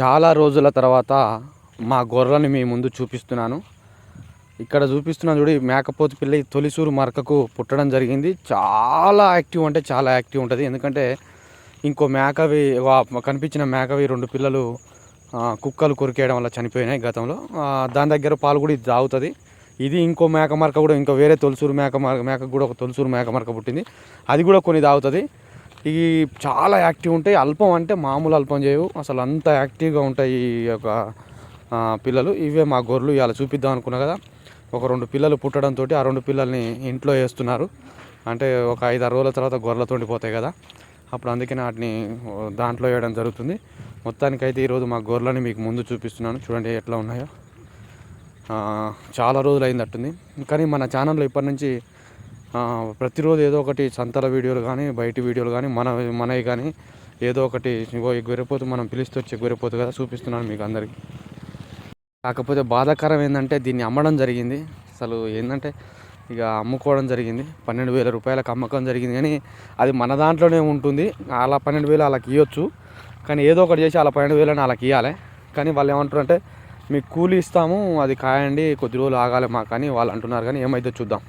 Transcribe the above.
చాలా రోజుల తర్వాత మా గొర్రెని మీ ముందు చూపిస్తున్నాను. ఇక్కడ చూపిస్తున్నాను చూడు మేకపోతు పిల్ల ఈ తొలిసూరు మరకకు పుట్టడం జరిగింది. చాలా యాక్టివ్ అంటే చాలా యాక్టివ్ ఉంటుంది. ఎందుకంటే ఇంకో మేకవి వా- కనిపించిన మేకవి రెండు పిల్లలు కుక్కలు కొరికేయడం వల్ల చనిపోయినాయి గతంలో. దాని దగ్గర పాలు కూడా ఇది తాగుతుంది. ఇది ఇంకో మేక మరక కూడా ఇంకా వేరే తొలిసూరు మేక మరక మేకకు కూడా ఒక తొలిసూరు మేక మరక పుట్టింది. అది కూడా కొన్ని తాగుతుంది. ఇవి చాలా యాక్టివ్ ఉంటాయి. అల్పం అంటే మామూలు అల్పం చేయవు. అసలు అంత యాక్టివ్గా ఉంటాయి ఈ యొక్క పిల్లలు. ఇవే మా గొర్రెలు. ఇవాళ చూపిద్దాం అనుకున్నా కదా. ఒక రెండు పిల్లలు పుట్టడంతో ఆ రెండు పిల్లల్ని ఇంట్లో వేస్తున్నారు. అంటే ఒక ఐదు ఆరు రోజుల తర్వాత గొర్రెలతో పోతాయి కదా. అప్పుడు అందుకని వాటిని దాంట్లో వేయడం జరుగుతుంది. మొత్తానికైతే ఈరోజు మా గొర్రెలని మీకు ముందు చూపిస్తున్నాను. చూడండి ఎట్లా ఉన్నాయో. చాలా రోజులు అయిందట్టుంది కానీ మన ఛానల్లో ఇప్పటి నుంచి ప్రతిరోజు ఏదో ఒకటి సంతల వీడియోలు కానీ బయటి వీడియోలు కానీ మన మనవి కానీ ఏదో ఒకటి ఇగో ఈ గొర్రెపోతు మనం పిలిస్తే వచ్చే గొర్రెపోతు కదా చూపిస్తున్నాను మీకు అందరికీ. కాకపోతే బాధాకరం ఏంటంటే దీన్ని అమ్మడం జరిగింది. అసలు ఏంటంటే ఇక అమ్ముకోవడం జరిగింది. పన్నెండు వేల రూపాయలకు అమ్మకం జరిగింది కానీ అది మన దాంట్లోనే ఉంటుంది. అలా పన్నెండు వేలు వాళ్ళకి ఇవ్వచ్చు కానీ ఏదో ఒకటి చేసి అలా పన్నెండు వేలని వాళ్ళకి ఇవ్వాలి కానీ వాళ్ళు ఏమంటారు అంటే మీకు కూలి ఇస్తాము అది కాయండి కొద్ది రోజులు ఆగాలి మాకు అని వాళ్ళు అంటున్నారు. కానీ ఏమైతే చూద్దాం.